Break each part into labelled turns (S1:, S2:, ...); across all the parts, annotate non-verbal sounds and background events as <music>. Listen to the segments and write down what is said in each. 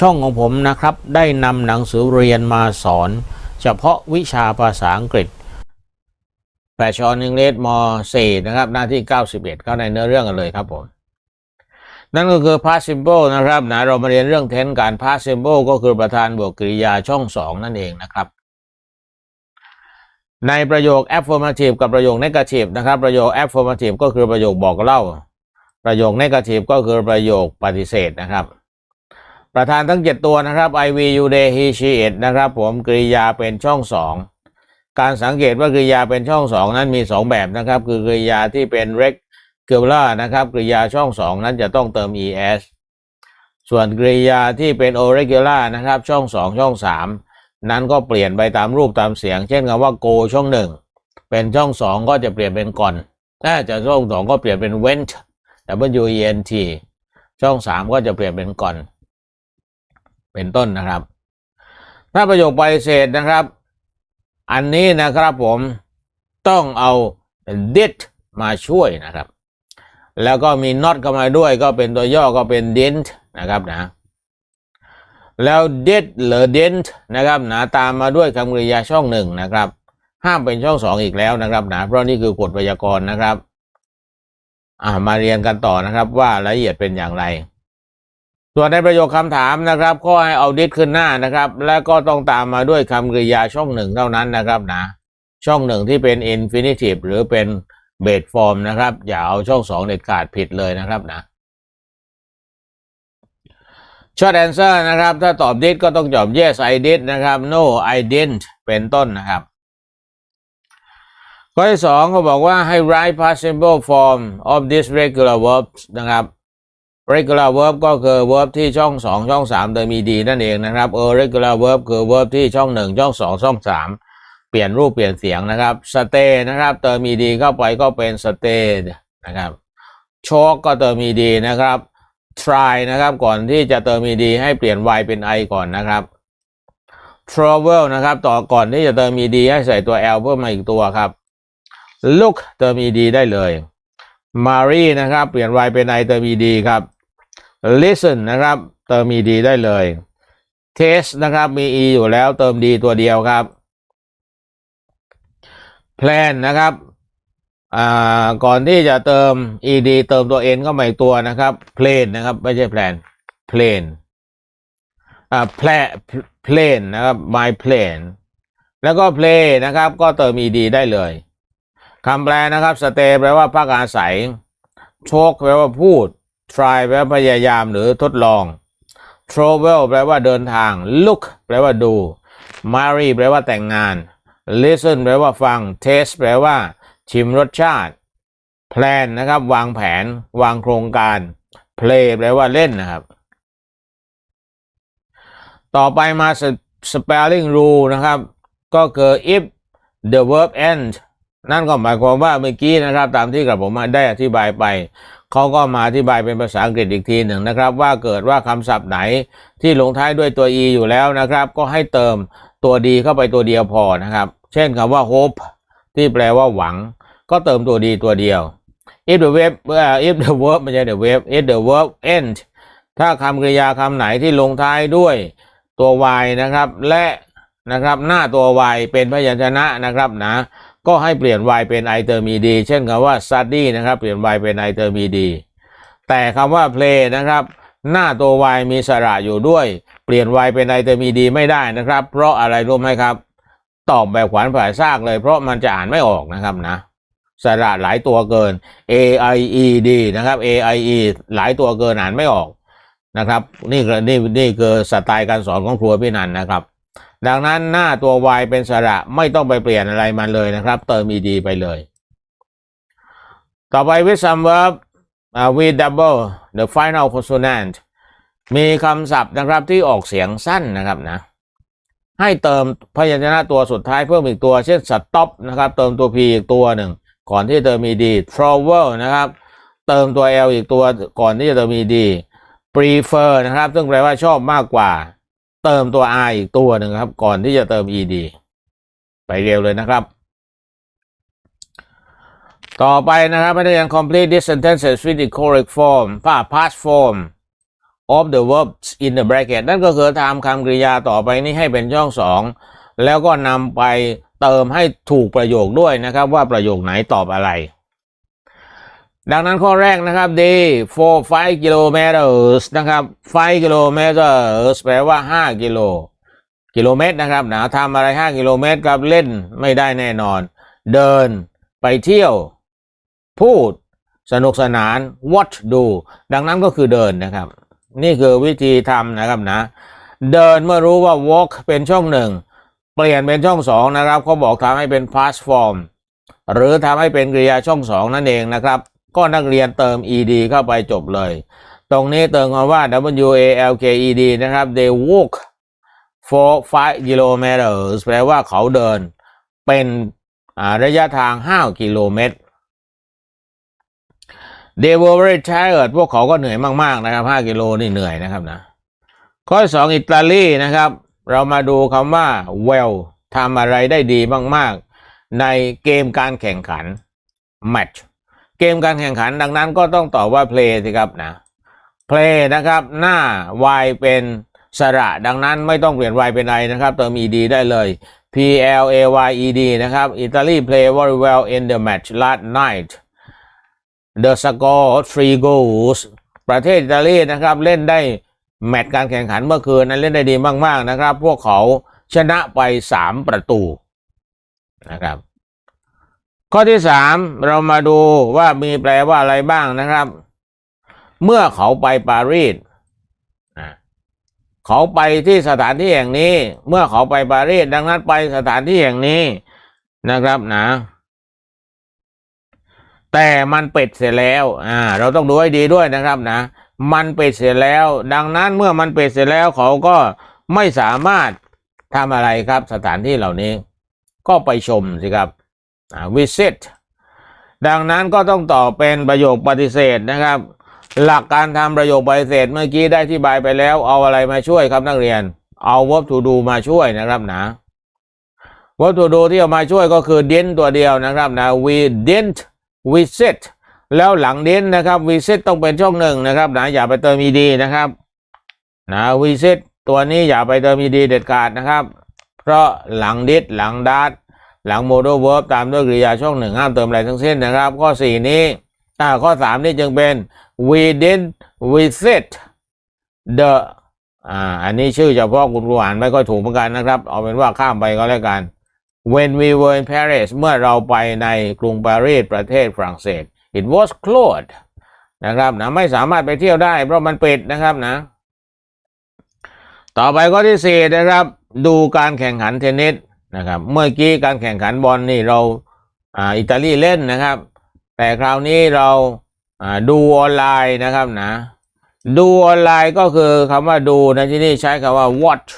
S1: ช่องของผมนะครับ ได้นำหนังสือเรียนมาสอน เฉพาะวิชาภาษาอังกฤษแฟชั่นอังกฤษม .4 นะครับ หน้าที่ 91 เข้าในเนื้อเรื่องกันเลยครับผม นั่นก็คือ past simple นะครับนะเรามาเรียนเรื่องเทนการ past simple ก็คือประธานบวกกริยาช่อง 2 นั่นเองนะครับในประโยค affirmative กับประโยค negative นะครับ ประโยค affirmative ก็คือประโยคบอกเล่า ประโยค negative ก็คือประโยคปฏิเสธนะครับ ประธานทั้ง 7 ตัวนะครับ I V U They He She It นะครับ ผมกริยาเป็นช่อง 2 การสังเกตว่ากริยาเป็นช่อง 2 นั้นมี 2 แบบนะครับ คือกริยาที่เป็น regular นะครับกริยาช่อง 2 นั้นจะต้องเติม es ส่วนกริยาที่เป็น irregular นะครับ ช่อง 2 ช่อง 3 นั้นก็เปลี่ยนไปตามรูปตามเสียง เช่นคำว่า go ช่อง 1 เป็นช่อง 2 ก็จะเปลี่ยนเป็นก่อนถ้าจะช่อง 2 ก็เปลี่ยนเป็น went w e n t ช่อง 3 ก็จะเปลี่ยนเป็นก่อน เป็นต้นนะครับ ถ้าประโยคปฏิเสธนะครับ อันนี้นะครับผมต้องเอา did มาช่วยนะครับ แล้วก็มี not เข้ามาด้วยก็เป็นตัวย่อก็เป็น didn't นะครับนะ แล้ว did หรือ didn't นะครับนะตามมาด้วยคำกริยาช่องหนึ่งนะครับ ห้ามเป็นช่องสองอีกแล้วนะครับนะเพราะนี่คือกฎไวยากรณ์นะครับอ่ามาเรียนกันต่อนะครับว่าละเอียดเป็นอย่างไร ส่วนในประโยคคำถามนะครับ ก็ให้เอา did ขึ้นหน้านะครับ แล้วก็ต้องตามมาด้วยคำกริยาช่องหนึ่งเท่านั้นนะครับนะ ช่องหนึ่งที่เป็น infinitive หรือเป็น base form นะครับ อย่าเอาช่องสองเด็ดขาดผิดเลยนะครับนะ short answer นะครับ ถ้าตอบ did ก็ต้องตอบ yes I did นะครับ no I didn't เป็นต้นนะครับข้อที่สองเขาบอกว่าให้ write past simple form of this regular verbs นะครับ regular verb ก็คือ verb ที่ช่องสองช่องสามโดยมีดีนั่นเองนะครับ irregular verb คือ verb ที่ช่องหนึ่งช่องสองช่องสามเปลี่ยนรูปเปลี่ยนเสียงนะครับ stay นะครับ เติมมีดีเข้าไปก็เป็น stay นะครับ chalk ก็เติมมีดีนะครับ try นะครับก่อนที่จะเติมมีดีให้เปลี่ยน y เป็น i ก่อนนะครับ travel นะครับ ต่อก่อนที่จะเติมมีดีให้ใส่ตัว l เพิ่มมาอีกตัวครับ look เติมมีดีได้เลย marry นะครับ เปลี่ยน y เป็น i เติมมีดีครับ listen นะครับ เติมมีดีได้เลย taste นะครับ มี e อยู่แล้วเติมดีตัวเดียวครับ plan นะครับอ่าก่อนที่จะเติม ed เติมตัว n เข้ามาอีกตัวนะครับ plain นะครับ ไม่ใช่ plan plain อ่า plan plain นะครับ my plan แล้วก็ play นะครับ ก็เติม ed ได้เลย คำแปลนะครับ stay แปลว่าพักอาศัย talk แปลว่าพูด try แปลว่าพยายามหรือทดลอง travel แปลว่าเดินทาง look แปลว่าดู marry แปลว่าแต่งงาน listen แปลว่าฟัง taste แปลว่า ชิมรสชาติ plan นะครับ วางแผน วางโครงการ play แปลว่าเล่นนะครับ ต่อไปมา spelling rule นะครับ ก็คือ if the verb end นั่นก็หมายความว่าเมื่อกี้นะครับ ตามที่กระผมได้อธิบายไปเขาก็มาอธิบายเป็นภาษาอังกฤษอีกทีหนึ่งนะครับ ว่าเกิดว่าคำศัพท์ไหนที่ลงท้ายด้วยตัว e อยู่แล้วนะครับ ก็ให้เติมตัวดีเข้าไปตัวเดียวพอนะครับ เช่นคำว่า hope ที่แปลว่าหวัง ก็เติมตัวดีตัวเดียว if the verb if the verb ไม่ใช่ the verb if the verb end ถ้าคำกริยาคำไหนที่ลงท้ายด้วยตัว y นะครับ และนะครับหน้าตัว y เป็นพยัญชนะนะครับนะ ก็ให้เปลี่ยน y เป็น i เติม ed เช่นคำว่า study นะครับ เปลี่ยน y เป็น i เติม ed แต่คำว่า play นะครับ หน้าตัว y มีสระอยู่ด้วย เปลี่ยน y เป็น i เติม ed ไม่ได้นะครับ เพราะอะไรรู้ไหมครับ ตอบแบบขวานผ่าซากเลย เพราะมันจะอ่านไม่ออกนะครับนะ สระหลายตัวเกิน a i e d นะครับ a i e หลายตัวเกินอ่านไม่ออกนะครับ นี่นี่นี่คือสไตล์การสอนของครัวพี่นันนะครับ ดังนั้นหน้าตัว y เป็นสระไม่ต้องไปเปลี่ยนอะไรมันเลยนะครับ เติม ed ไปเลย ต่อไป with some verb uh, with double the final consonant มีคำศัพท์นะครับที่ออกเสียงสั้นนะครับนะ ให้เติมพยัญชนะตัวสุดท้ายเพิ่มอีกตัว เช่น stop นะครับ เติมตัว p อีกตัวหนึ่ง ก่อนที่จะเติม ed travel นะครับ เติมตัว l อีกตัวก่อนที่จะเติม ed prefer นะครับ ซึ่งแปลว่าชอบมากกว่า เติมตัว r อีกตัวหนึ่งครับ ก่อนที่จะเติม ed ไปเร็วเลยนะครับ ต่อไปนะครับไม่ได้ยัง complete this sentence with the correct form past form of the verbs in the bracket นั่นก็คือทำคำกริยาต่อไปนี้ให้เป็นช่องสองแล้วก็นำไปเติมให้ถูกประโยคด้วยนะครับ ว่าประโยคไหนตอบอะไร ดังนั้นข้อแรกนะครับ D for 5 kilometers นะครับ5 kilometers แปลว่า 5 กิโล กิโลเมตรนะครับนะทำอะไร 5 กิโลเมตรกับเล่นไม่ได้แน่นอน เดินไปเที่ยว พูด สนุกสนาน watch ดู ดังนั้นก็คือเดินนะครับ นี่คือวิธีทำนะครับนะ เดินเมื่อรู้ว่า walk เป็นช่องหนึ่งเปลี่ยนเป็นช่องสองนะครับเขาบอกทำให้เป็น past form หรือทำให้เป็นกริยาช่องสองนั่นเองนะครับ ก็นักเรียนเติม ed เข้าไปจบเลย ตรงนี้เติมคำว่า w a l k e d นะครับ they walk for 5 kilometers แปลว่าเขาเดิน เป็นระยะทาง 5 กิโลเมตร they were very tired พวกเขาก็เหนื่อยมาก ๆ นะครับ 5 กิโลนี่เหนื่อยนะครับนะ ข้อที่สองอิตาลีนะครับ เรามาดูคำว่า well ทำอะไรได้ดีมาก ๆ ในเกมการแข่งขัน match เกมการแข่งขันดังนั้นก็ต้องตอบว่า play สิครับนะ play นะครับหน้า y เป็นสระ ดังนั้นไม่ต้องเปลี่ยน y เป็น i นะครับ เติม ed ได้เลย p l a y e d นะครับอิตาลี play very well in the match last night the score three goals ประเทศอิตาลีนะครับเล่นได้แมตช์การแข่งขันเมื่อคืนนั้นเล่นได้ดีมาก ๆ นะครับ พวกเขาชนะไปสามประตูนะครับ ข้อที่สามเรามาดูว่ามีแปลว่าอะไรบ้างนะครับ เมื่อเขาไปปารีสเขาไปที่สถานที่แห่งนี้ เมื่อเขาไปปารีสดังนั้นไปสถานที่แห่งนี้นะครับนะ แต่มันปิดเสร็จแล้วอ่าเราต้องดูให้ดีด้วยนะครับนะ มันปิดเสร็จแล้ว ดังนั้นเมื่อมันปิดเสร็จแล้วเขาก็ไม่สามารถทำอะไรครับ สถานที่เหล่านี้ ก็ไปชมสิครับ visit ดังนั้นก็ต้องตอบเป็นประโยคปฏิเสธนะครับ หลักการทำประโยคปฏิเสธเมื่อกี้ได้อธิบายไปแล้ว เอาอะไรมาช่วยครับนักเรียน เอา verb to do มาช่วยนะครับนะ verb to do ที่เอามาช่วยก็คือ didn't ตัวเดียวนะครับนะ we didn't visit แล้วหลัง didn't นะครับ visit ต้องเป็นช่องหนึ่งนะครับนะอย่าไปเติม ed นะครับนะ visit ตัวนี้อย่าไปเติม ed เด็ดขาดนะครับ เพราะหลัง did หลัง that หลัง modal verb ตามด้วยกริยาช่องหนึ่งห้ามเติมอะไรทั้งสิ้นนะครับ ข้อสี่นี้อ่าข้อสามนี่จึงเป็น we did visit the อ่าอันนี้ชื่อเฉพาะคุณครูอ่านไม่ค่อยถูกเหมือนกันนะครับ เอาเป็นว่าข้ามไปก็แล้วกัน when we were in Paris เมื่อเราไปในกรุงปารีสประเทศฝรั่งเศส it was closed นะครับนะไม่สามารถไปเที่ยวได้เพราะมันปิดนะครับนะ ต่อไปข้อที่สี่นะครับ ดูการแข่งขันเทนนิส นะครับ เมื่อกี้การแข่งขันบอลนี่เราอ่าอิตาลีเล่นนะครับ แต่คราวนี้เราอ่าดูออนไลน์นะครับนะดูออนไลน์ก็คือคำว่าดูในที่นี้ใช้คำว่า watch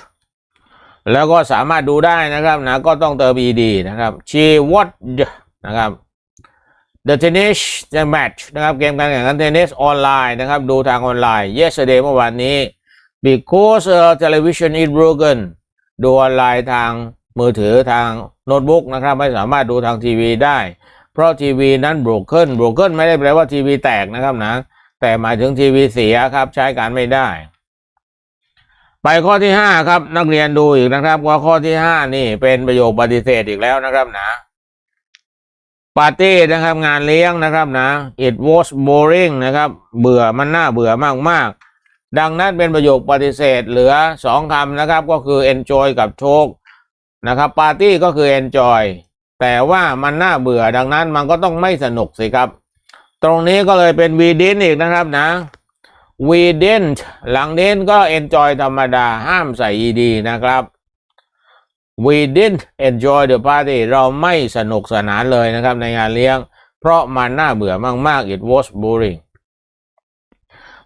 S1: แล้วก็สามารถดูได้นะครับนะก็ต้องเติม ed นะครับ she watched นะครับ the tennis the match นะครับเกมการแข่งขันเทนนิสออนไลน์นะครับ ดูทางออนไลน์ yesterday เมื่อวานนี้ because uh, television is broken ดูออนไลน์ทาง มือถือทางโน้ตบุ๊กนะครับ ไม่สามารถดูทางทีวีได้ เพราะทีวีนั้น broken broken ไม่ได้แปลว่าทีวีแตกนะครับนะ แต่หมายถึงทีวีเสียครับใช้การไม่ได้ ไปข้อที่ห้าครับ นักเรียนดูอีกนะครับ ว่าข้อที่ห้านี่เป็นประโยคปฏิเสธอีกแล้วนะครับนะปาร์ตี้นะครับงานเลี้ยงนะครับนะ it was boring นะครับ เบื่อมันน่าเบื่อมาก ๆ ดังนั้นเป็นประโยคปฏิเสธเหลือสองคำนะครับ ก็คือ enjoy กับ talk นะครับปาร์ตี้ก็คือ enjoy แต่ว่ามันน่าเบื่อดังนั้นมันก็ต้องไม่สนุกสิครับ ตรงนี้ก็เลยเป็น we didn't อีกนะครับนะ we didn't หลัง didn't ก็ enjoy ธรรมดาห้ามใส่ ed นะครับ we didn't enjoy the party เราไม่สนุกสนานเลยนะครับในงานเลี้ยง เพราะมันน่าเบื่อมากๆ it was boring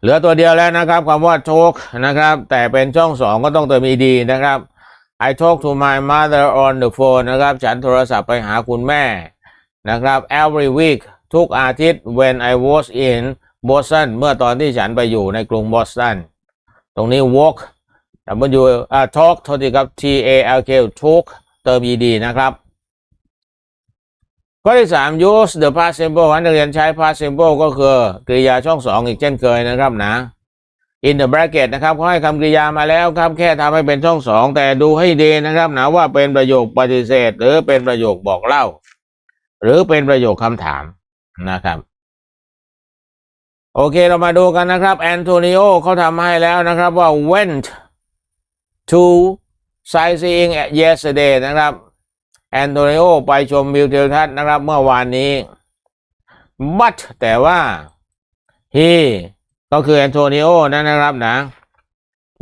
S1: เหลือตัวเดียวแล้วนะครับคำว่า talk นะครับ แต่เป็นช่องสองก็ต้องเติม ed นะครับ I talk to my mother on the phone นะครับ ฉันโทรศัพท์ไปหาคุณแม่นะครับ every week ทุกอาทิตย์ when I was in Boston เมื่อตอนที่ฉันไปอยู่ในกรุงบอสตัน ตรงนี้ walk W อ่า talk โทษทีครับ T A L K talk เติม ed นะครับ ข้อที่สาม use the past simple ห้นักเรียนใช้ past simple ก็คือกริยาช่องสองอีกเช่นเคยนะครับนะ in the bracket นะครับเขาให้คำกริยามาแล้วครับ แค่ทำให้เป็นช่องสองแต่ดูให้ดีนะครับนะว่าเป็นประโยคปฏิเสธ หรือเป็นประโยคบอกเล่า หรือเป็นประโยคคำถามนะครับโอเคเรามาดูกันนะครับแอนโทนิโอเขาทำให้แล้วนะครับว่า went to sightseeing yesterday นะครับแอนโทนิโอไปชมวิวทิวทัศน์นะครับ เมื่อวานนี้ but แต่ว่า he ก็คือแอนโทนิโอนั่นนะครับนะ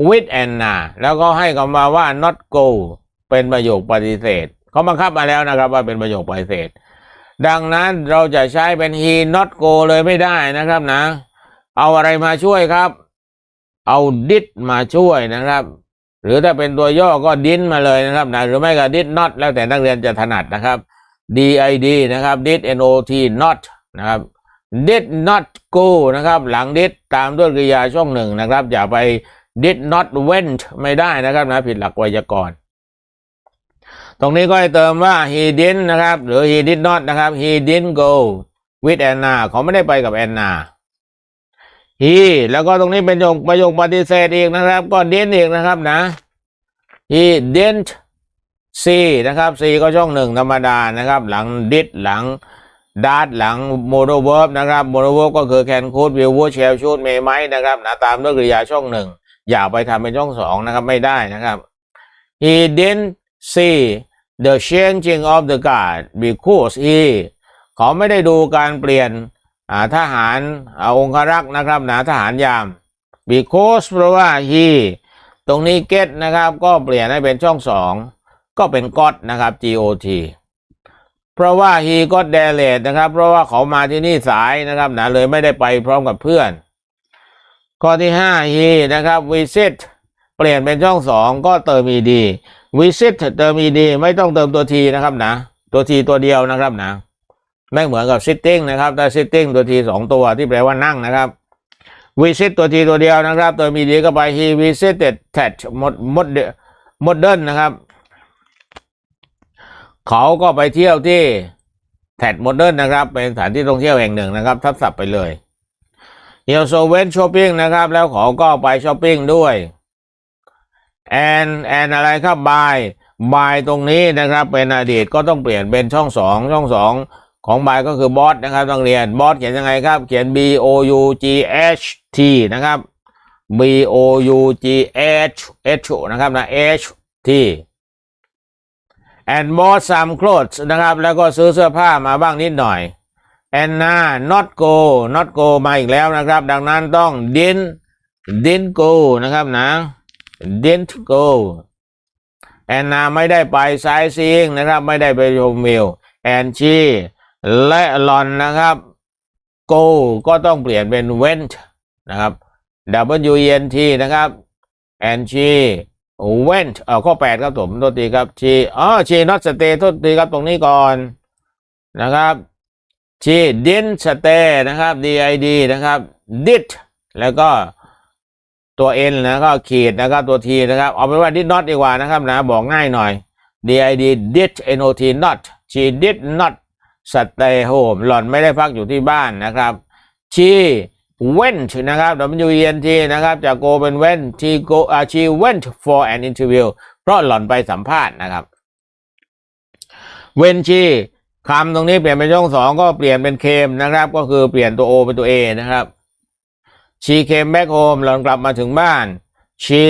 S1: with Anna แล้วก็ให้คำมาว่า not go เป็นประโยคปฏิเสธเขาบังคับมาแล้วนะครับว่าเป็นประโยคปฏิเสธ ดังนั้นเราจะใช้เป็น he not go เลยไม่ได้นะครับนะ เอาอะไรมาช่วยครับ เอา did มาช่วยนะครับ หรือถ้าเป็นตัวย่อก็ did มาเลยนะครับนะหรือไม่ก็ did not แล้วแต่นักเรียนจะถนัดนะครับ did นะครับ did not not นะครับ did not go นะครับ หลัง did ตามด้วยกริยาช่องหนึ่งนะครับ อย่าไป did not went ไม่ได้นะครับนะผิดหลักไวยากรณ์ตรงนี้ก็ให้เติมว่า he didn't นะครับ หรือ he did not นะครับ he didn't go with Anna เขาไม่ได้ไปกับแอนนา he แล้วก็ตรงนี้เป็นประโยคประโยคปฏิเสธอีกนะครับ ก็ didn't อีกนะครับนะ he didn't see นะครับ see ก็ช่องหนึ่งธรรมดานะครับ หลัง did หลัง dart หลัง modal verb นะครับ modal verb ก็คือ can could will would shall should may might นะครับนะตามด้วยกริยาช่องหนึ่งอย่าไปทำเป็นช่องสองนะครับไม่ได้นะครับ he didn't see the changing of the guard because he เขาไม่ได้ดูการเปลี่ยนทหารอาองครักษ์นะครับนะทหารยาม because เพราะว่า he ตรงนี้ get นะครับ ก็เปลี่ยนให้เป็นช่องสองก็เป็น got นะครับ got เพราะว่า he got there late นะครับ เพราะว่าเขามาที่นี่สายนะครับนะเลยไม่ได้ไปพร้อมกับเพื่อน ข้อที่ห้า he นะครับ visit เปลี่ยนเป็นช่องสองก็เติม ed visit เติม ed ไม่ต้องเติมตัว t นะครับนะ ตัว t ตัวเดียวนะครับนะ ไม่เหมือนกับ sitting นะครับถ้า sitting ตัว t สองตัวที่แปลว่านั่งนะครับ visit ตัว t ตัวเดียวนะครับ เติม ed ก็ไป he visited that mod mod modern นะครับ เขาก็ไปเที่ยวที่แทดโมเดิร์นนะครับ เป็นสถานที่ท่องเที่ยวแห่งหนึ่งนะครับ ทับศัพท์ไปเลย he also went shopping นะครับ แล้วเขาก็ไปช้อปปิ้งด้วย and and อะไรครับ by by ตรงนี้นะครับ เป็นอดีตก็ต้องเปลี่ยนเป็นช่องสองช่องสองของ by ก็คือ boss นะครับต้องเรียน boss เขียนยังไงครับ เขียน b o u g h t นะครับ b o u g h h นะครับนะ h t and bought some clothes นะครับ แล้วก็ซื้อเสื้อผ้ามาบ้างนิดหน่อย and na not go not go มาอีกแล้วนะครับ ดังนั้นต้อง didn't didn't go นะครับนะ didn't go แอนนาไม่ได้ไปไซซิงนะครับ ไม่ได้ไปชมวิวแอนชีและลอนนะครับ go ก็ต้องเปลี่ยนเป็น went นะครับ w e n t นะครับแอนชี went เอ่อข้อแปดครับผมโทษทีครับ she อ๋อ she not stay โทษทีครับตรงนี้ก่อนนะครับ she didn't stay นะครับ did นะครับ did แล้วก็ตัว n นะก็ขีดนะครับตัว t นะครับ เอาเป็นว่า did not ดีกว่านะครับนะบอกง่ายหน่อย did did not not she did not stay home หล่อนไม่ได้พักอยู่ที่บ้านนะครับ she went นะครับ w e n t นะครับ จาก go เป็น went she go อ่า she went for an interview เพราะหล่อนไปสัมภาษณ์นะครับ when she คำตรงนี้เปลี่ยนเป็นช่องสองก็เปลี่ยนเป็น came นะครับ ก็คือเปลี่ยนตัว o เป็นตัว a นะครับ she came back home หล่อนกลับมาถึงบ้าน she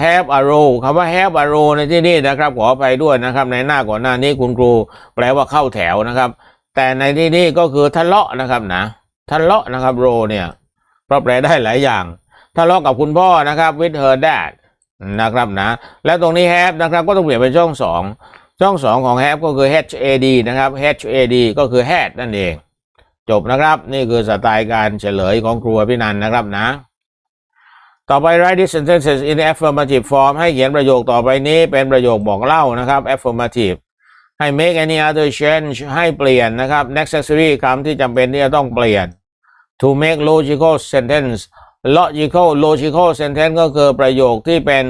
S1: have a row คำว่า have a row ในที่นี่นะครับ ขออภัยด้วยนะครับ ในหน้าก่อนหน้านี้คุณครู แปลว่าเข้าแถวนะครับ แต่ในที่นี่ก็คือทะเลาะนะครับนะ ทะเลาะนะครับ row เนี่ยเพราะแปลได้หลายอย่างทะเลาะกับคุณพ่อนะครับ with her dad นะครับนะ แล้วตรงนี้ have นะครับก็ต้องเปลี่ยนเป็นช่องสองช่องสองของ have ก็คือ had นะครับ had ก็คือ had นั่นเอง จบนะครับ นี่คือสไตล์การเฉลยของครูพี่นันนะครับนะ ต่อไป write these sentences in affirmative form ให้เขียนประโยคต่อไปนี้เป็นประโยคบอกเล่านะครับ affirmative ให้ make any other change ให้เปลี่ยนนะครับ necessary คำที่จำเป็นที่จะต้องเปลี่ยน to make logical sentence logical logical sentence ก็คือประโยคที่เป็น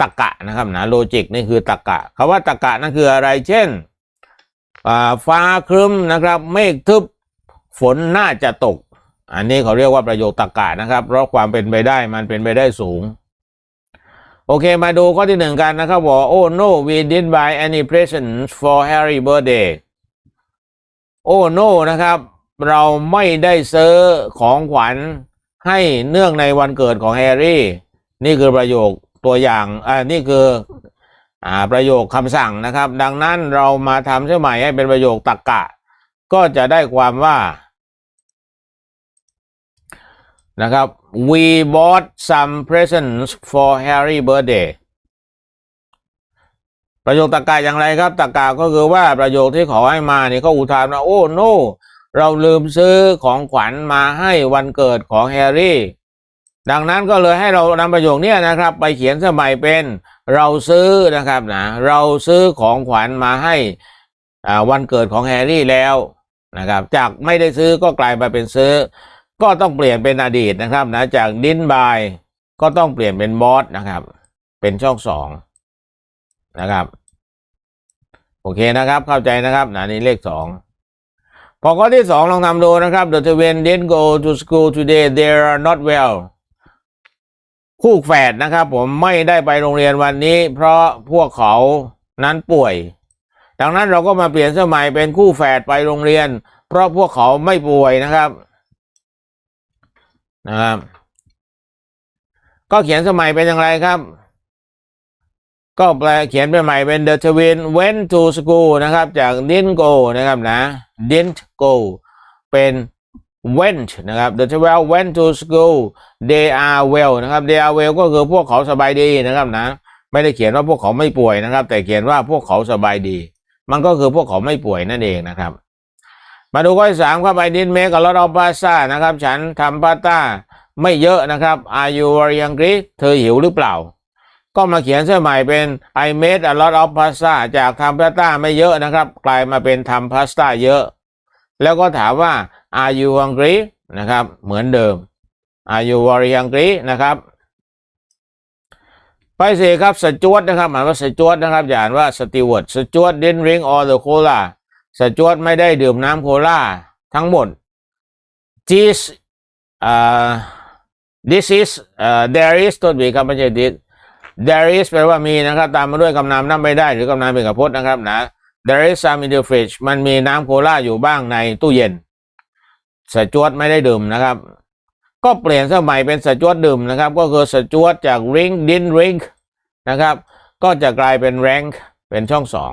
S1: ตรรกะนะครับนะ logic นี่คือตรรกะคำว่าตรรกะนั่นคืออะไร เช่นฟ้าครึ้มนะครับเมฆทึบฝนน่าจะตก อันนี้เขาเรียกว่าประโยคตรรกะนะครับ เพราะความเป็นไปได้มันเป็นไปได้สูง โอเคมาดูข้อที่หนึ่งกันนะครับบอกว่า oh no we didn't buy any presents for Harry birthday oh no นะครับ เราไม่ได้ซื้อของขวัญให้เนื่องในวันเกิดของแฮร์รี่ นี่คือประโยคตัวอย่างอ่านี่คืออ่าประโยคคำสั่งนะครับ ดังนั้นเรามาทำเชื่อใหม่ให้เป็นประโยคตรรกะ ก็จะได้ความว่านะครับ we bought some presents for Harry birthday ประโยคตรรกะอย่างไรครับตรรกะก็คือว่าประโยคที่ขอให้มานี่ก็อุทานว่าโอ้ no เราลืมซื้อของขวัญมาให้วันเกิดของแฮร์รี่ ดังนั้นก็เลยให้เรานำประโยคนี้นะครับ ไปเขียนสมัยเป็นเราซื้อนะครับนะเราซื้อของขวัญมาให้วันเกิดของแฮร์รี่แล้วนะครับ จากไม่ได้ซื้อก็กลายมาเป็นซื้อ ก็ต้องเปลี่ยนเป็นอดีตนะครับนะจากดินบายก็ต้องเปลี่ยนเป็นบอสนะครับ เป็นช่องสองนะครับ โอเคนะครับเข้าใจนะครับนะนี่เลขสอง พอข้อที่สองลองทำดูนะครับ The twins didn't go to school today they are not well คู่แฝดนะครับ ผมไม่ได้ไปโรงเรียนวันนี้ เพราะพวกเขานั้นป่วย ดังนั้นเราก็มาเปลี่ยนสมัยเป็นคู่แฝดไปโรงเรียน เพราะพวกเขาไม่ป่วยนะครับนะครับ ก็เขียนสมัยเป็นอย่างไรครับ ก็แปลเขียนเป็นใหม่เป็น the twin went to school นะครับ จาก didn't go นะครับนะ didn't go เป็น went นะครับ the twin went to school they are well นะครับ they are well ก็คือพวกเขาสบายดีนะครับนะ ไม่ได้เขียนว่าพวกเขาไม่ป่วยนะครับ แต่เขียนว่าพวกเขาสบายดี มันก็คือพวกเขาไม่ป่วยนั่นเองนะครับ มาดูข้อที่สามครับ I didn't make a lot of pasta นะครับ ฉันทำพาสต้าไม่เยอะนะครับ Are you very hungry เธอหิวหรือเปล่า ก็มาเขียนเสื้อใหม่เป็น I made a lot of pasta จากทำพาสต้าไม่เยอะนะครับ กลายมาเป็นทำพาสต้าเยอะ แล้วก็ถามว่า Are you hungry นะครับ เหมือนเดิม Are you very hungry นะครับไปสิครับสจวตนะครับหมายว่าสจวตนะครับอย่าอ่านว่าสติวดสจวต didn't drink all the cola สจวตไม่ได้ดื่มน้ำโคลาทั้งหมด this อ่า this is อ่า there is ต้นบีครับไม่ใช่ this there is แปลว่ามีนะครับตามมาด้วยคำนามนั่ไม่ได้หรือกำนามเป็นกับพจน์นะครับนะ there is some in the fridge มันมีน้ำโคลาอยู่บ้างในตู้เย็นสจวตไม่ได้ดื่มนะครับ ก็เปลี่ยนสมัยเป็นสจวตดื่มนะครับ ก็คือสจวตจาก drink didn't drink นะครับ ก็จะกลายเป็น rank เป็นช่องสอง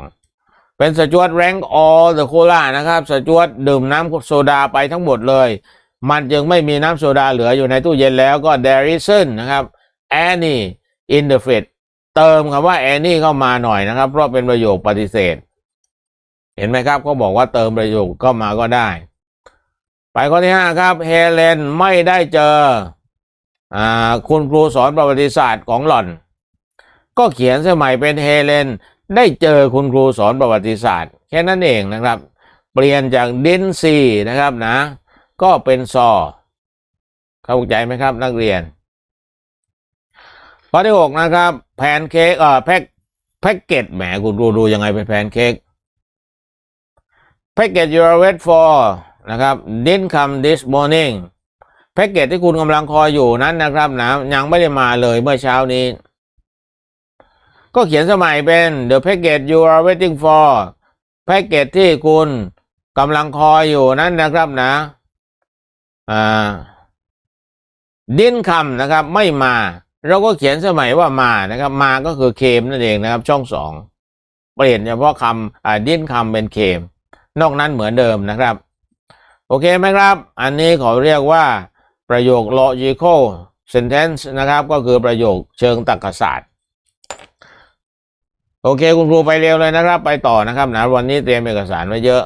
S1: เป็นสจวต rank all the cola นะครับสจวตดื่มน้ำโซดาไปทั้งหมดเลย มันจึงไม่มีน้ำโซดาเหลืออยู่ในตู้เย็นแล้วก็ there isn't นะครับ any in the fridge เติมคำว่า any เข้ามาหน่อยนะครับ เพราะเป็นประโยคปฏิเสธ เห็นไหมครับเขาบอกว่าเติมประโยคเข้ามาก็ได้ ไปข้อที่ห้าครับเฮเลนไม่ได้เจออ่าคุณครูสอนประวัติศาสตร์ของหล่อน ก็เขียนสมัยเป็นเฮเลนได้เจอคุณครูสอนประวัติศาสตร์ แค่นั้นเองนะครับ เปลี่ยนจากดินซีนะครับนะ ก็เป็นซอเข้าใจไหมครับนักเรียน ข้อที่หกนะครับ แพนเค้กเอ่อแพ็กแพ็กเกจแหมคุณดูดูยังไงเป็นแพนเค้กแพ็กเกจ you are wait for นะครับ didn't come this morning แพ็กเกจที่คุณกำลังคอยอยู่นั้นนะครับนะยังไม่ได้มาเลยเมื่อเช้านี้ ก็เขียนสมัยเป็น the package you are waiting for แพ็กเกจที่คุณกำลังคอยอยู่นั้นนะครับนะอ่า didn't come นะครับ ไม่มา เราก็เขียนสมัยว่ามานะครับ มาก็คือเคมนั่นเองนะครับ ช่องสองเปลี่ยนเฉพาะคำอ่า didn't come เป็นเคม นอกนั้นเหมือนเดิมนะครับ โอเคไหมครับ อันนี้ขาเรียกว่าประโยค logical sentence นะครับ ก็คือประโยคเชิงตรรกศาสตร์ โอเคคุณครูไปเร็วเลยนะครับ ไปต่อนะครับนะวันนี้เตรียมเอกสารไว้เยอะ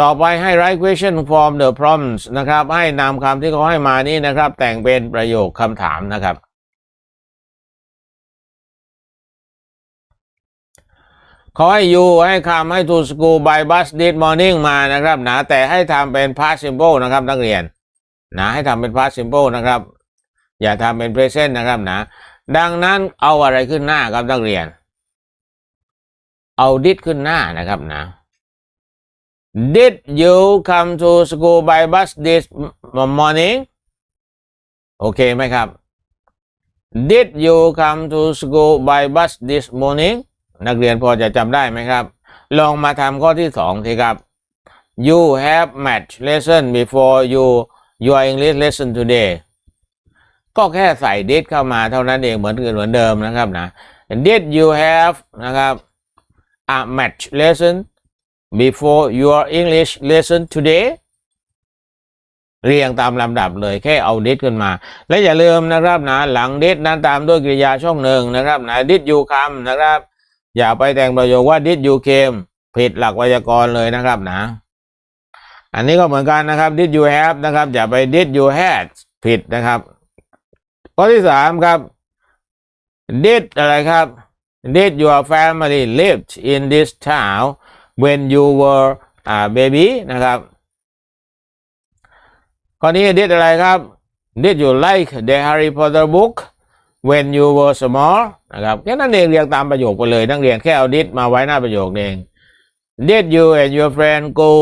S1: ต่อไปให้ write question from the prompts นะครับ ให้นำคำที่เขาให้มานี้นะครับ แต่งเป็นประโยคคำถามนะครับ เขอให้ you ให้คำให้ to school by bus this morning มานะครับนะแต่ให้ทำเป็น past simple นะครับนักเรียนนะให้ทำเป็น past simple นะครับ อย่าทำเป็น present นะครับนะดังนั้นเอาอะไรขึ้นหน้าครับนักเรียน เอา did ขึ้นหน้านะครับนะ Did you come to school by bus this morning? โอเคไหมครับ Did you come to school by bus this morning นักเรียนพอจะจำได้ไหมครับ ลองมาทำข้อที่สองทีครับ You have math lesson before you your English lesson today ก็แค่ใส่ did เข้ามาเท่านั้นเองเหมือนกันเหมือนเดิมนะครับนะ Did you have นะครับ a math lesson before your English lesson today เรียงตามลำดับเลยแค่เอา did ขึ้นมา และอย่าลืมนะครับนะหลัง did นั้นตามด้วยกริยาช่องหนึ่งนะครับนะ did you come นะครับ อย่าไปแต่งประโยคว่า did you came ผิดหลักไวยากรณ์เลยนะครับนะ อันนี้ก็เหมือนกันนะครับ did you have นะครับ อย่าไป did you had ผิดนะครับ ข้อที่สามครับ did อะไรครับ did your family lived in this town when you were a baby นะครับข้อนี้ did อะไรครับ did you like the Harry Potter book when you were small นะครับแค่นั้นเองเรียงตามประโยคไปเลยนักเรียนแค่เอา did มาไว้หน้าประโยคเอง did you and your friend go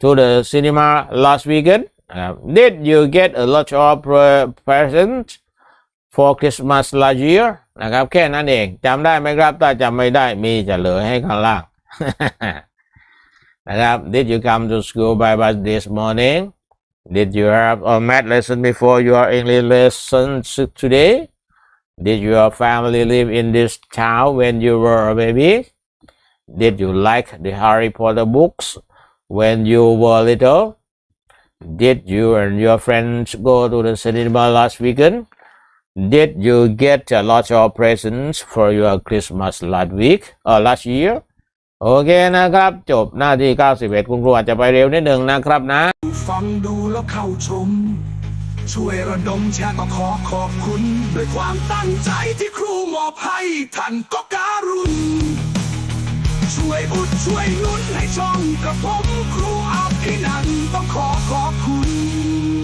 S1: to the cinema last weekend นะครับ did you get a lot of presents for Christmas last year นะครับแค่นั้นเองจำได้ไหมครับ ถ้าจำไม่ได้มีเฉลยให้ข้างล่าง <laughs> Did you come to school by bus this morning? Did you have a math lesson before your English lesson today? Did your family live in this town when you were a baby? Did you like the Harry Potter books when you were little? Did you and your friends go to the cinema last weekend? Did you get a lot of presents for your Christmas last week or last year โอเคนะครับ จบหน้าที่ 91 คุณครูอาจจะไปเร็วนิดหนึ่งนะครับนะ
S2: ฟังดูแล้วเข้าชม ช่วยระดมแชร์ก็ขอขอบคุณ ด้วยความตั้งใจที่ครูมอบให้ท่านก็การุณ ช่วยอุดช่วยหนุนให้ช่องกระผมครูอัพ